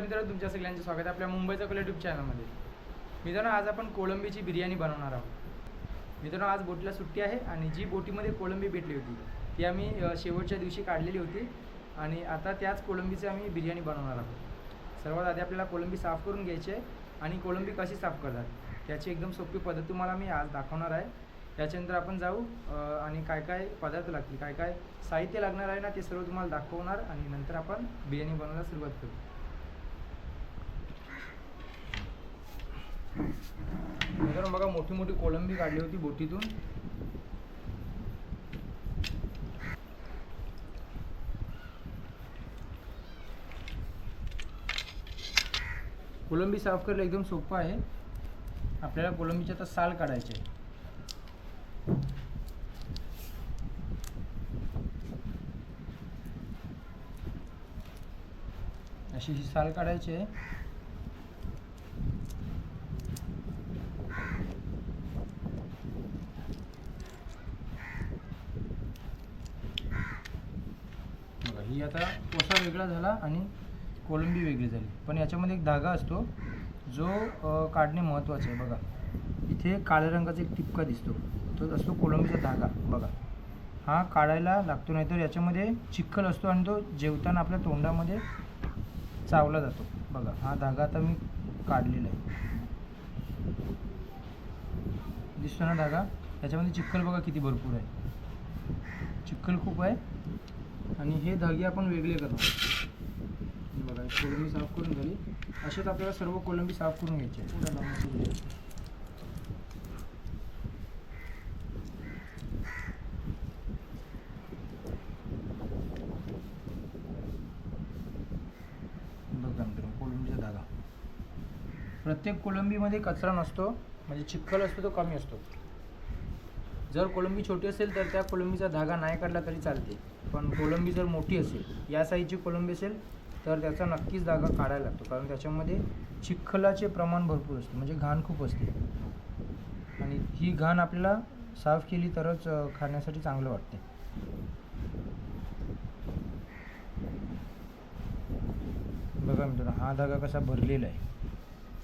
नमस्कार मित्रांनो तुमच्या सगळ्यांचं स्वागत आहे आपल्या मुंबईचा कल यूट्यूब चॅनलमध्ये मित्रांनो आज आपण कोळंबीची बिर्याणी बनवणार आहोत. मित्रांनो आज बोटीला सुट्टी आहे आणि जी बोटीमध्ये कोळंबी भेटली होती ती आम्ही शेवटच्या दिवशी काढलेली होती आणि आता त्याच कोळंबीची आम्ही बिर्याणी बनवणार आहोत. सर्वात आधी आपल्याला कोळंबी साफ करून घ्यायची आहे आणि कोळंबी कशी साफ करतात त्याची एकदम सोपी पद्धत तुम्हाला मी आज दाखवणार आहे. त्याच्यानंतर आपण जाऊ आणि काय काय पदार्थ लागतील काय काय साहित्य लागणार आहे ना ते सर्व तुम्हाला दाखवणार आणि नंतर आपण बिर्याणी बनवायला सुरुवात करू. मित्रांनो बघा मोठी मोठी कोळंबी काढली होती बोटीतून. कोलंबी साफ करायला एकदम सोपं आहे. आपल्याला कोलंबीचे आता साल काढायचे आहे. अशी ही साल काढायची आहे बघा ही आता कोसा वेगळा झाला आणि कोलंबी वेगळी झाली. पण याच्यामध्ये एक धागा असतो जो काढणे महत्त्वाचे आहे. बघा इथे काळ्या रंगाचा एक टिपका दिसतो. तो असतो कोलंबीचा धागा. बघा हा काढायला लागतो नाहीतर याच्यामध्ये चिखल असतो आणि तो जेवताना आपल्या तोंडामध्ये चावला जातो. बघा हा धागा आता मी काढलेला आहे. दिसतो ना धागा? त्याच्यामध्ये चिखल बघा किती भरपूर आहे. चिखल खूप आहे. आणि हे धागे आपण वेगळे करतो. करणार बघा कोलंबी साफ करून झाली असेच आपल्याला सर्व कोलंबी साफ करून घ्यायचे आहे बघा मित्रांनो कोलंबीचा धागा. प्रत्येक कोलंबीमध्ये कचरा नसतो म्हणजे चिखल असतो तो कमी असतो. जर कोलंबी छोटी असेल तर त्या कोलंबीचा धागा नाही काढला तरी चालते. पण कोलंबी जर मोठी असेल या साईजची कोलंबी असेल तर त्याचा नक्कीच धागा काढायला लागतो. कारण त्याच्यामध्ये चिखलाचे प्रमाण भरपूर असते. म्हणजे घाण खूप असते. आणि ही घाण आपल्याला साफ केली तरच खाण्यासाठी चांगलं वाटते. बघा मित्रांनो हा धागा कसा भरलेला आहे.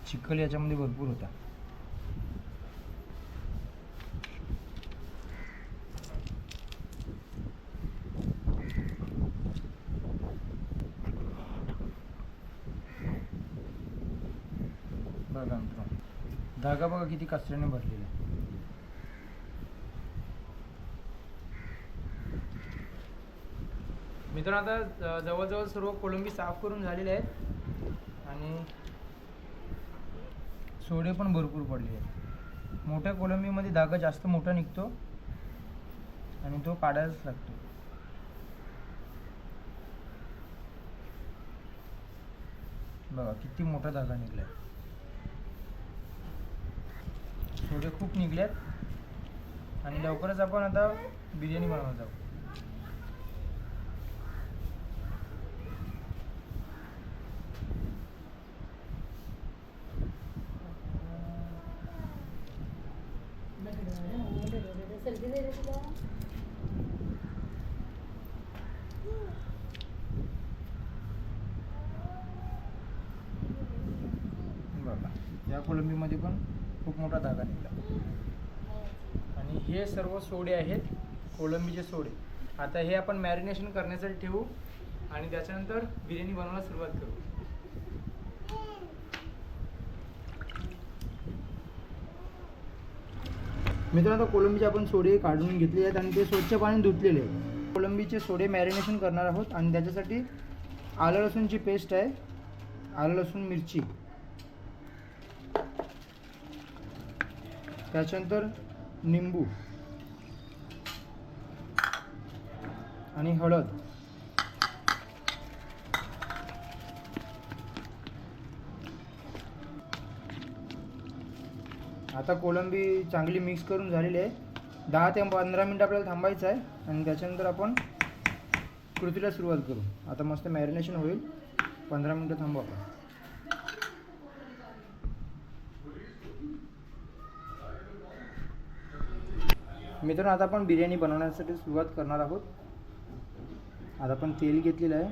चिखल याच्यामध्ये भरपूर होता बघा मित्रांनो धागा बघा किती कचऱ्याने भरलेला आहे. मित्रांनो आता जवळजवळ सर्व कोलंबी साफ करून झालेले आहेत. आणि सोडे पण भरपूर पडले आहेत. मोठ्या कोलंबीमध्ये धागा जास्त मोठा निघतो आणि तो काढायलाच लागतो. बघा किती मोठा धागा निघलाय. सोडे खूप निघल्यात. आणि लवकरच आपण आता बिर्याणी बनवत जाऊ बघा या कोलंबीमध्ये पण खूप मोठा धागा निघाला. आणि हे सर्व सोडे आहेत कोलंबीचे सोडे. आता हे आपण मॅरिनेशन करण्यासाठी ठेवू आणि त्याच्यानंतर बिर्याणी बनवायला सुरुवात करू. मित्रांनो आता कोलंबीचे आपण सोडे काढून घेतले आहेत आणि ते स्वच्छ पाणी धुतलेले आहेत. कोलंबीचे सोडे मॅरिनेशन करणार आहोत आणि त्याच्यासाठी आलं लसूणची पेस्ट आहे आलं लसूण मिरची. त्याच्यानंतर निंबू. आणि हळद. आता कोलंबी चांगली मिक्स करून झालेली आहे. दहा ते पंधरा मिनटं आपल्याला थांबायचं आहे. आणि त्याच्यानंतर आपण कृतीला सुरुवात करू. आता मस्त मॅरिनेशन होईल. पंधरा मिनटं थांबू आपण. मित्रांनो आता आपण बिर्याणी बनवण्यासाठी सुरुवात करणार आहोत. आता आपण तेल घेतलेलं आहे.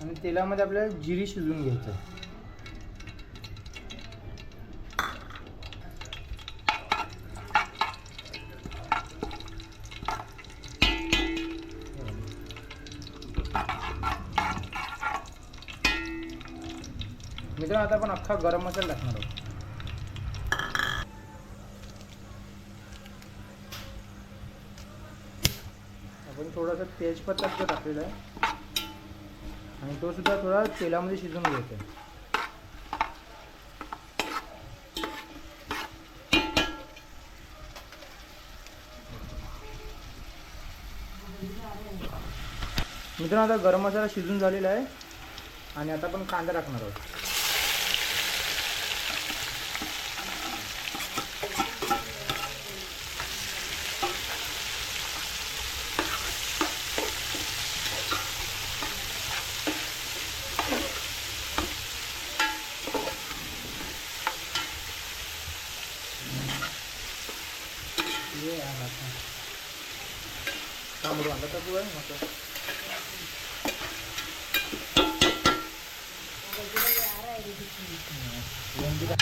आणि तेलामध्ये आपल्याला जिरी शिजून घ्यायचं आहे. मित्रांनो आता आपण अख्खा गरम मसाला टाकणार आहोत. आपण थोडासा तेजपत्ता सुद्धा टाकलेला आहे. आणि तो सुद्धा थोडा तेलामध्ये शिजून घ्यायचा आहे. मित्रांनो आता गरम मसाला शिजून झालेला आहे. आणि आता आपण कांदा टाकणार आहोत. ये यार आता तांबडू आणला तर तू आहे मस्त।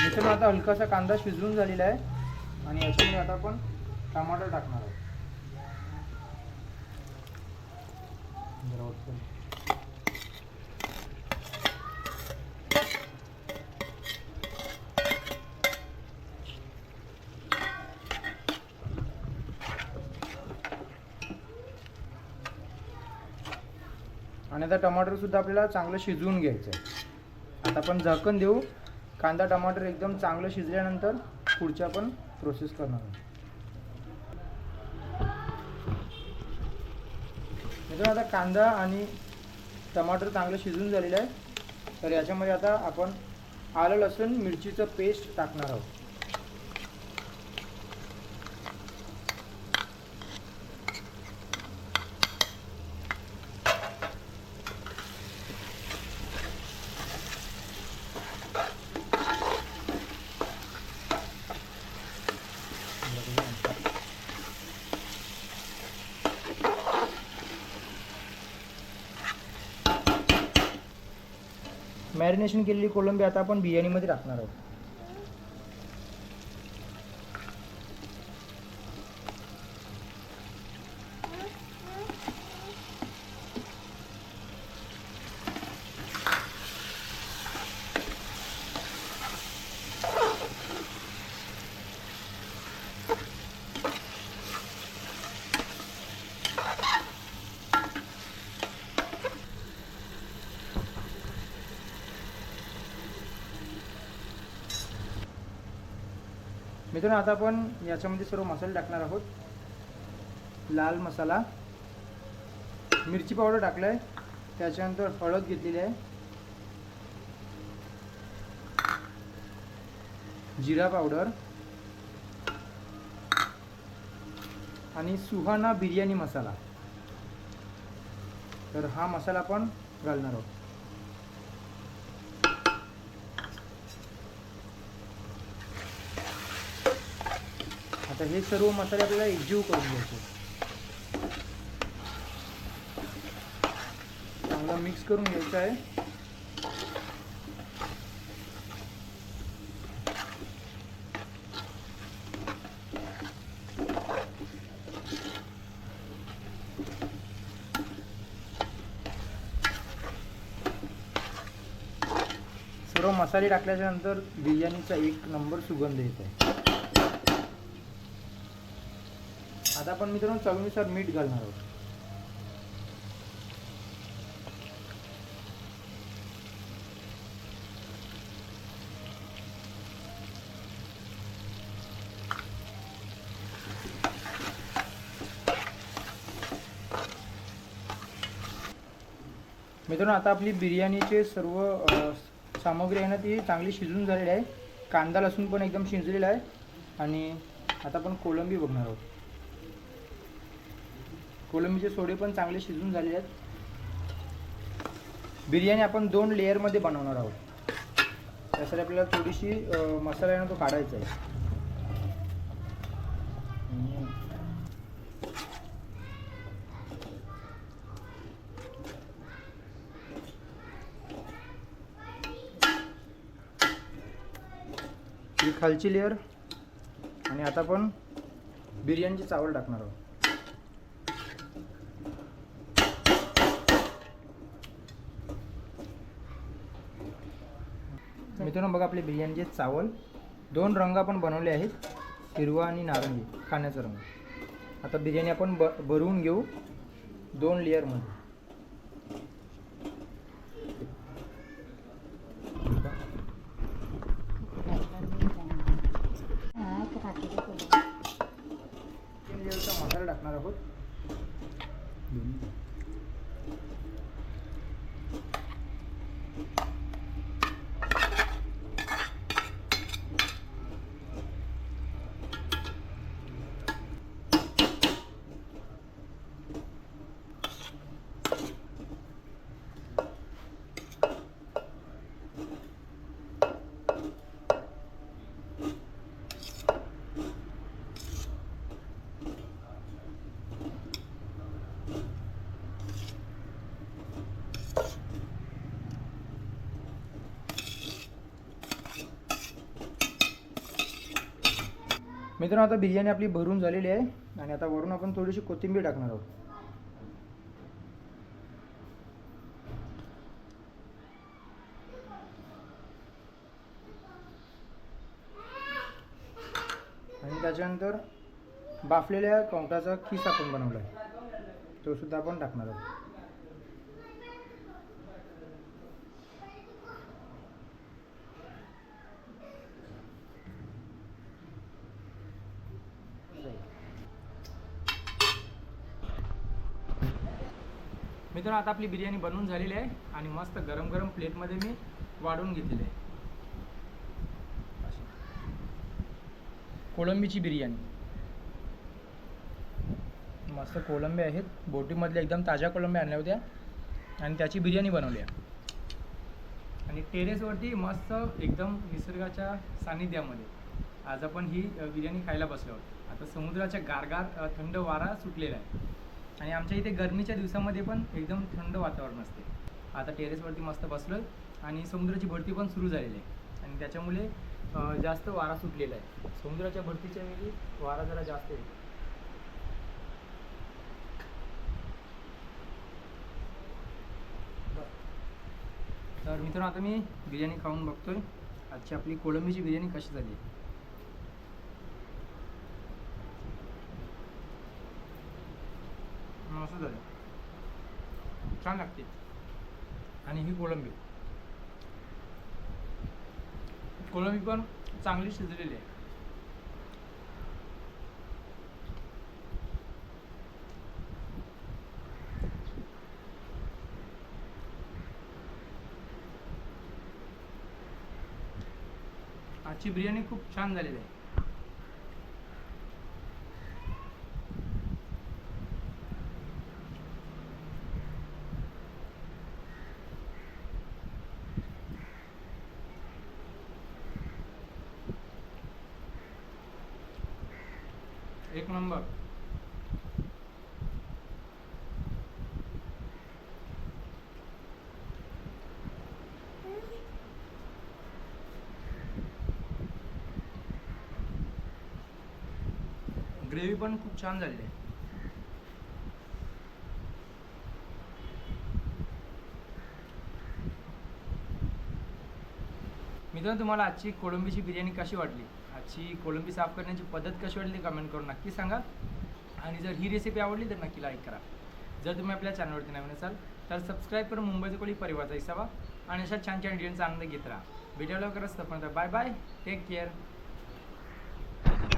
मित्रांनो आता हलकासा कांदा शिजवून झालेला आहे आणि याच्यामध्ये आता आपण टमाटर टाकणार आहोत. आणि आता टमाटरसुद्धा आपल्याला चांगलं शिजवून घ्यायचं आहे. आता आपण झाकण देऊ. कांदा टमाटर एकदम चांगलं शिजल्यानंतर पुढच्या पण प्रोसेस करणार आहोत. मित्रांनो आता कांदा आणि टमाटर चांगलं शिजून झालेलं आहे. तर याच्यामध्ये आता आपण आलं लसूण मिरचीचं पेस्ट टाकणार आहोत. मॅरिनेशन केलेली कोलंबी आता आपण बिर्याणीमध्ये टाकणार आहोत. मित्रांनो आता आपण याच्यामध्ये सर्व मसाले टाकणार आहोत. लाल मसाला मिरची पावडर टाकलं आहे त्याच्यानंतर हळद घेतलेली आहे. जिरा पावडर आणि सुहाना बिर्याणी मसाला. तर हा मसाला आपण घालणार आहोत. आता हे सर्व मसाले आपल्याला एकजीव करून घ्यायचे. चांगला मिक्स करून घ्यायचा आहे. सर्व मसाले टाकल्याच्या नंतर बिर्याणीचा एक नंबर सुगंध येत आहे. आता आपण मित्रांनो चवीनुसार मीठ घालणार आहोत. मित्रांनो आता आपली बिर्याणीचे सर्व सामग्री आहे ना ती चांगली शिजून झालेली आहे. कांदा लसूण पण एकदम शिजलेला आहे. आणि आता आपण कोलंबी बघणार आहोत. कोलंबीचे सोडे पण चांगले शिजून झाले आहेत. बिर्याणी आपण दोन लेअरमध्ये बनवणार आहोत. त्यासाठी आपल्याला थोडीशी मसाला आहे ना तो काढायचा आहे. ही खालची लेअर आणि आता आपण बिर्याणीची चावल टाकणार आहोत. मित्रांनो बघा आपले बिर्याणीचे चावल. दोन रंग आपण बनवले आहेत हिरवा आणि नारंगी खाण्याचा रंग. आता बिर्याणी आपण ब भरवून घेऊ दोन लेअरमध्ये तीन लेअरचा मसाला टाकणार आहोत मित्रांनो आता बिर्याणी आपली भरून झालेली आहे आणि आता वरून आपण थोडीशी कोथिंबीर टाकणार आहोत. आणि त्याच्यानंतर बाफलेल्या कवटाचा खिस आपण बनवला आहे. तो सुद्धा आपण टाकणार आहोत. मित्रांनो आता आपली बिर्याणी बनवून झालेली आहे आणि मस्त गरम गरम प्लेटमध्ये मी वाढून घेतलेली आहे. कोळंबीची बिर्याणी. मस्त कोळंबी आहेत. बोटीमधल्या एकदम ताज्या कोळंबी आणल्या होत्या. आणि त्याची बिर्याणी बनवली आहे. आणि टेरेसवरती मस्त एकदम निसर्गाच्या सानिध्यामध्ये आज आपण ही बिर्याणी खायला बसलो आहोत. आता समुद्राच्या गारगार थंड वारा सुटलेला आहे. आणि आमच्या इथे गरमीच्या दिवसामध्ये पण एकदम थंड वातावरण असते. आता टेरेसवरती मस्त बसलो आणि समुद्राची भरती पण सुरू झालेली आहे. आणि त्याच्यामुळे जास्त वारा सुटलेला आहे. समुद्राच्या भरतीच्या वेळी वारा जरा जास्त येतो. तर मित्रांनो आता मी बिर्याणी खाऊन बघतोय. आजची आपली कोळंबीची बिर्याणी कशी झाली? मस्त झाली? छान लागते. आणि ही कोळंबी. कोळंबी पण चांगली शिजलेली आहे. आजची बिर्याणी खूप छान झालेली आहे. एक नंबर. ग्रेव्ही पण खूप छान झाली आहे. मित्रांनो तुम्हाला आजची कोळंबीची बिर्याणी कशी वाटली? आजची कोळंबी साफ करण्याची पद्धत कशी वाटली कमेंट करून नक्की सांगा. आणि जर ही रेसिपी आवडली तर नक्की लाईक करा. जर तुम्ही आपल्या चॅनलवरती नवीन असाल तर सबस्क्राईब करून मुंबईचा कोळी परिवारचा हिसावा आणि अशा छान छान डिझाईनचा आनंद घेत राहा. व्हिडिओ लवकरच तोपर्यंत बाय बाय टेक केअर